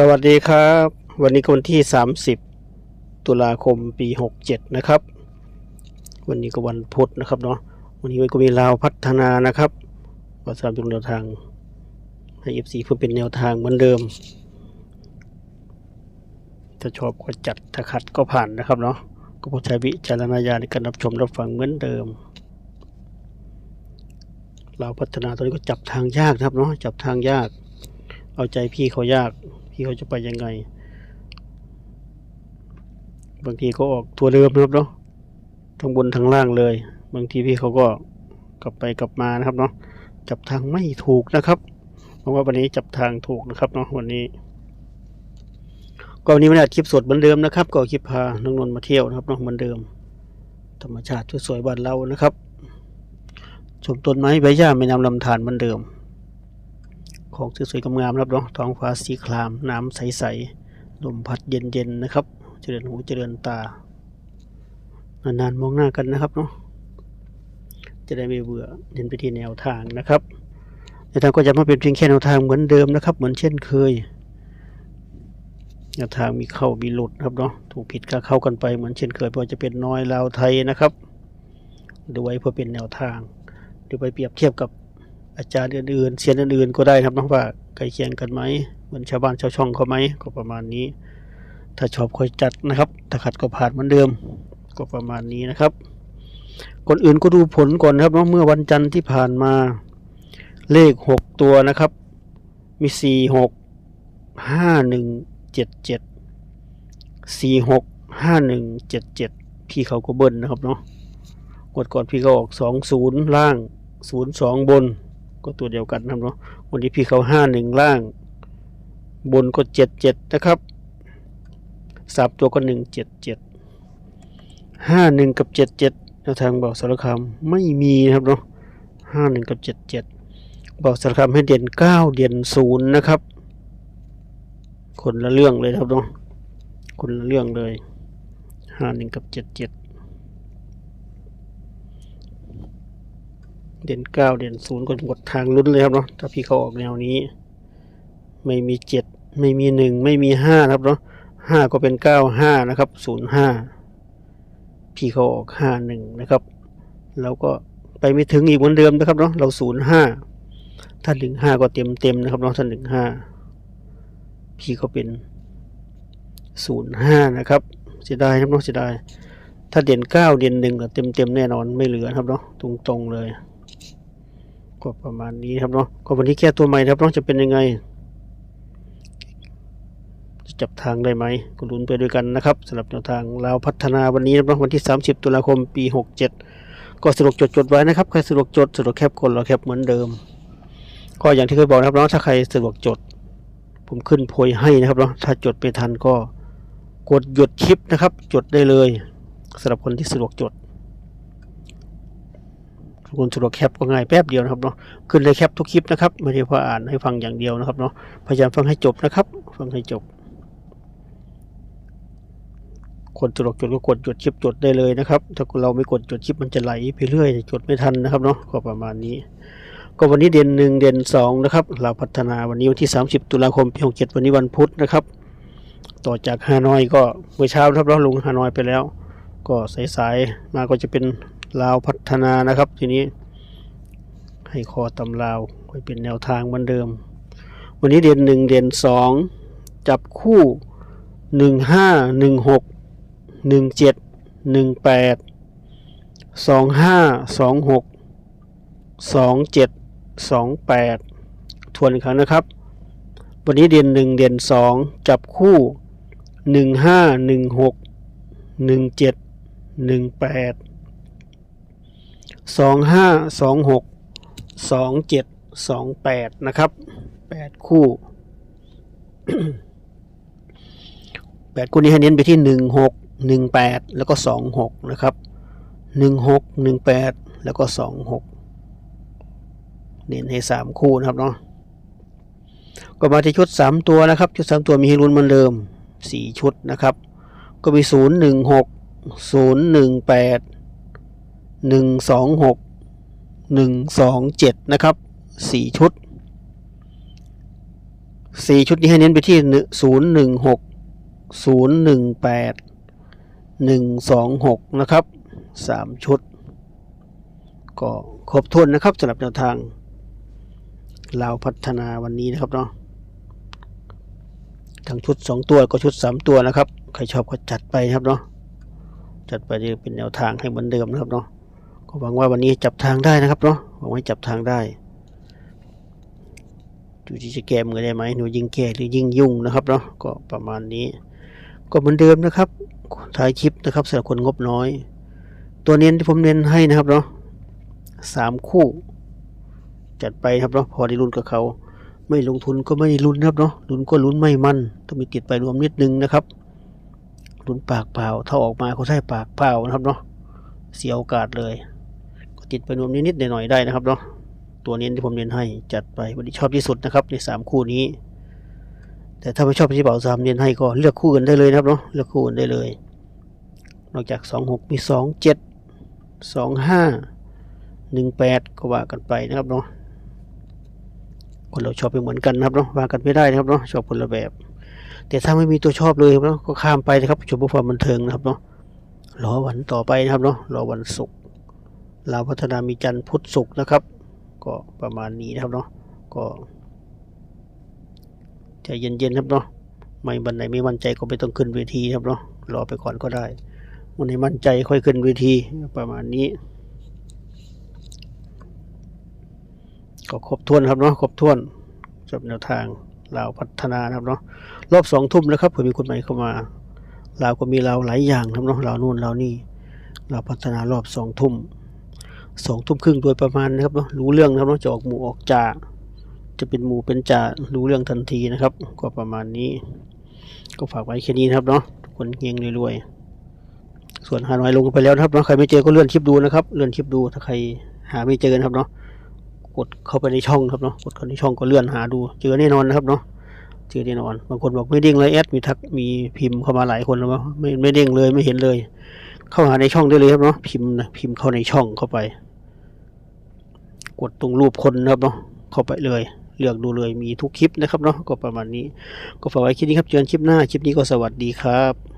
สวัสดีครับ วันนี้วันที่ 30 ตุลาคมปี 67 นะครับ วันนี้ก็วันพุธนะครับเนาะวันนี้ก็มีลาวพัฒนานะครับก็สามเป็นแนวทางให้ FC เพื่อเป็นแนวทางเหมือนเดิม ถ้าชอบก็จัดถ้าขัดก็ผ่านนะครับเนาะก็โปรดใช้วิจารณญาณในการรับชมรับฟังเหมือนเดิมลาวพัฒนาตอนนี้ก็จับทางยากนะครับเนาะจับทางยากเอาใจพี่เขายาก พี่เขาจะไปยังไง บางทีก็ออกตัวเดิมนะครับเนาะทั้งบนทั้งล่างเลย บางทีพี่เขาก็กลับไปกลับมานะครับเนาะจับทางไม่ถูกนะครับ เพราะว่าวันนี้จับทางถูกนะครับเนาะวันนี้ก็วันนี้ไม่ได้อัดคลิปสดเหมือนเดิมนะครับ ก็คลิปพาน้องนนท์มาเที่ยวนะครับเนาะเหมือนเดิม ธรรมชาติสวยๆบ้านเรานะครับชมต้นไม้ใบหญ้าไม่นำลำธารเหมือนเดิม ของสวยๆงามๆนะครับเนาะท้องฟ้าสีคราม น้ำใสๆลมพัดเย็นๆนะครับ เจริญหูเจริญตานานๆมองหน้ากันนะครับเนาะจะได้ไม่เบื่อเน้นไปที่แนวทางนะครับแนวทางก็จะมาเป็นเพียงแค่แนวทางเหมือนเดิมนะครับ เหมือนเช่นเคยแนวทางมีเข้ามีหลุดครับเนาะถูกผิดก็เข้ากันไปเหมือนเช่นเคยพราะจะเป็นน้อยลาวไทยนะครับดูไว้เพื่อเป็นแนวทางหรือไปเปรียบเทียบกับ อาจารย์อื่นๆเซียนอื่นๆก็ได้ครับน้องว่าใกล้เคียงกันไหมเหมือนชาวบ้านชาวช่องเขาไหมก็ประมาณนี้ ถ้าชอบค่อยจัดนะครับ ถ้าขัดก็ผ่านเหมือนเดิม ก็ประมาณนี้นะครับก่อนอื่นก็ดูผลก่อนนะครับเมื่อวันจันทร์ที่ผ่านมาเลขหกตัวนะครับ มีสี่หกห้าหนึ่งเจ็ดเจ็ดสี่หกห้าหนึ่งเจ็ดเจ็ดพี่เขาก็เบิ้ลนะครับเนาะกดก่อนพี่เขาออกสองศูนย์ล่างศูนย์สองบน ก็ตัวเดียวกันนะครับเนาะวันนี้พี่เขาห้าหนึ่งล่าง บนก็เจ็ดเจ็ดนะครับสามตัวก็หนึ่งเจ็ดเจ็ดห้าหนึ่งกับเจ็ดเจ็ดแนวทางบอกสารคามไม่มีนะครับเนาะห้าหนึ่งกับเจ็ดเจ็ดบอกสารคามให้เด่นเก้าเด่นศูนย์นะครับ คนละเรื่องเลยครับเนาะคนละเรื่องเลยห้าหนึ่งกับเจ็ดเจ็ด เด่นเก้าเด่นศูนย์ก็หมดทางลุ้นเลยครับเนาะถ้าพี่เขาออกแนวนี้ ไม่มีเจ็ดไม่มีหนึ่งไม่มีห้าครับเนาะห้าก็เป็นเก้าห้านะครับศูนย์ห้าพี่เขาออกห้าหนึ่งนะครับแล้วก็ไปไม่ถึงอีกเหมือนเดิมนะครับเนาะเราศูนย์ห้าถ้าหนึ่งห้าก็เต็มเต็มนะครับเนาะถ้าหนึ่งห้าพี่เขาเป็นศูนย์ห้านะครับเสียดายครับเนาะเสียดายถ้าเด่นเก้าเด่นหนึ่งเต็มเต็มแน่นอนไม่เหลือครับเนาะตรงตรงๆเลย ก็ประมาณนี้ครับเนาะก็วันนี้แก้ตัวใหม่ครับเน้องจะเป็นยังไงจะจับทางได้ไหมก็ลุ้นไปด้วยกันนะครับสำหรับแนวทางลาวพัฒนาวันนี้นะครับวันที่ 30 ตุลาคมปี 67 ก็สะดวกจดจดไว้นะครับใครสะดวกจดสะดวกแคปกดเราแคปเหมือนเดิม ก็อย่างที่เคยบอกนะครับเนาะถ้าใครสะดวกจด ผมขึ้นโพยให้นะครับเนาะถ้าจดไม่ทันก็กดหยุดคลิปนะครับ จดได้เลยสำหรับคนที่สะดวกจด คุณสะดวกแคปก็ง่ายแป๊บเดียวนะครับเนาะขึ้นเลยแคปทุกคลิปนะครับไม่ใช่ว่าอ่านให้ฟังอย่างเดียวนะครับเนาะพยายามฟังให้จบนะครับฟังให้จบ คนสะดวกจดก็กดจดคลิปจดได้เลยนะครับ ถ้าเราไม่กดจดคลิปมันจะไหลไปเรื่อยจดไม่ทันนะครับเนาะก็ประมาณนี้ก็วันนี้เดือนหนึ่งเดือนสองนะครับเราพัฒนาวันนี้วันที่ 30 ตุลาคมปี67วันนี้วันพุธนะครับ ต่อจากฮานอยก็เมื่อเช้าครับเราลงฮานอยไปแล้ว ก็สายๆมาก็จะเป็น ลาวพัฒนานะครับทีนี้ ให้คอตำลาวไว้เป็นแนวทางเหมือนเดิม วันนี้เดือนหนึ่งเดือนสองจับคู่หนึ่งห้าหนึ่งหกหนึ่งเจ็ดหนึ่งแปดสองห้าสองหกสองเจ็ดสองแปดทวนอีกครั้งนะครับ วันนี้เดือนหนึ่งเดือนสองจับคู่หนึ่งห้าหนึ่งหกหนึ่งเจ็ดหนึ่งแปด สองห้าสองหกสองเจ็ดสองแปดนะครับแปดคู่แปดคู่นี้ให้เน้นไปที่หนึ่งหกหนึ่งแปดแล้วก็สองหกนะครับหนึ่งหกหนึ่งแปดแล้วก็สองหกเน้นให้สามคู่นะครับเนาะก็มาที่ชุดสามตัวนะครับ ชุดสามตัวมีให้ลุ้นเหมือนเดิมสี่ชุดนะครับ ก็มีศูนย์หนึ่งหกศูนย์หนึ่งแปด หนึ่งสองหกหนึ่งสองเจ็ดนะครับสี่ชุดสี่ชุดนี้ให้เน้นไปที่ศูนย์หนึ่งหกศูนย์หนึ่งแปดหนึ่งสองหกนะครับสามชุด ก็ครบถ้วนนะครับสำหรับแนวทางลาวพัฒนาวันนี้นะครับเนาะทั้งชุดสองตัวก็ชุดสามตัวนะครับ ใครชอบก็จัดไปนะครับเนาะจัดไปนี่เป็นแนวทางให้เหมือนเดิมนะครับเนาะ หวังว่าวันนี้จับทางได้นะครับเนาะหวังว่าจับทางได้ดูที่จะแก้มือได้ไหมหนูยิงแก้หรือยิงยุ่งนะครับเนาะก็ประมาณนี้ ก็เหมือนเดิมนะครับท้ายคลิปนะครับสำหรับคนงบน้อย ตัวเน้นที่ผมเน้นให้นะครับเนาะสามคู่ จัดไปครับเนาะพอได้ลุ้นกับเขาไม่ลงทุนก็ไม่ได้ลุ้นนะครับเนาะลุ้นก็ลุ้นไม่มันต้องมีติดไปรวมนิดนึงนะครับลุ้นปากเปล่าถ้าออกมาเขาใช้ปากเปล่านะครับเนาะเสียโอกาสเลย ติดไปรวมนิดๆหน่อยๆได้นะครับเนาะตัวเน้นที่ผมเน้นให้จัดไปวันนี้ชอบที่สุดนะครับในสามคู่นี้ แต่ถ้าไม่ชอบที่เบาสามเน้นให้ก็เลือกคู่อื่นได้เลยนะครับเนาะเลือกคู่อื่นได้เลย นอกจากสองหกมีสองเจ็ดสองห้าหนึ่งแปดก็ว่ากันไปนะครับเนาะคนเราชอบไม่เหมือนกันนะครับเนาะว่ากันไม่ได้นะครับเนาะชอบคนละแบบ แต่ถ้าไม่มีตัวชอบเลยครับเนาะก็ข้ามไปนะครับชมผู้ความบันเทิงนะครับเนาะรอวันต่อไปนะครับเนาะรอวันศุกร์ ลาวพัฒนามีจันทร์พุธศุกร์นะครับ ก็ประมาณนี้นะครับเนาะก็ใจเย็นๆครับเนาะไม่บันไหนไม่มั่นใจก็ไม่ต้องขึ้นเวทีครับเนาะรอไปก่อนก็ได้วันไหนมั่นใจค่อยขึ้นเวทีประมาณนี้ ก็ครบถ้วนครับเนาะครบถ้วนสำหรับแนวทางลาวพัฒนานครับเนาะรอบสองทุ่มแล้วครับเผื่อมีคนใหม่เข้ามาลาวก็มีลาวหลายอย่างครับเนาะลาวนู่นลาวนี่ลาวพัฒนารอบสองทุ่ม สองทุ่มครึ่งโดยประมาณนะครับเนาะรู้เรื่องนะครับเนาะจะออกหมู่ออกจ่าจะเป็นหมู่เป็นจ่ารู้เรื่องทันทีนะครับ ก็ประมาณนี้ ก็ฝากไว้แค่นี้นะครับเนาะคนเฮงรวยๆส่วนหาน้อยลงไปแล้วนะครับเนาะใครไม่เจอก็เลื่อนคลิปดูนะครับ เลื่อนคลิปดูถ้าใครหาไม่เจอนะครับเนาะกดเข้าไปในช่องครับเนาะกดเข้าในช่องก็เลื่อนหาดู เจอแน่นอนนะครับเนาะเจอแน่นอน บางคนบอกไม่เด้งเลยแอดมีทักมีพิมพ์เข้ามาหลายคนแล้วว่าไม่ไม่เด้งเลยไม่เห็นเลย เข้าหาในช่องได้เลยครับเนาะพิมพ์นะพิมพ์เข้าในช่องเข้าไป กดตรงรูปคนนะครับเนาะเข้าไปเลย เลือกดูเลยมีทุกคลิปนะครับเนาะก็ประมาณนี้ ก็ฝากไว้คลิปนี้ครับเจอกันคลิปหน้าคลิปนี้ก็สวัสดีครับ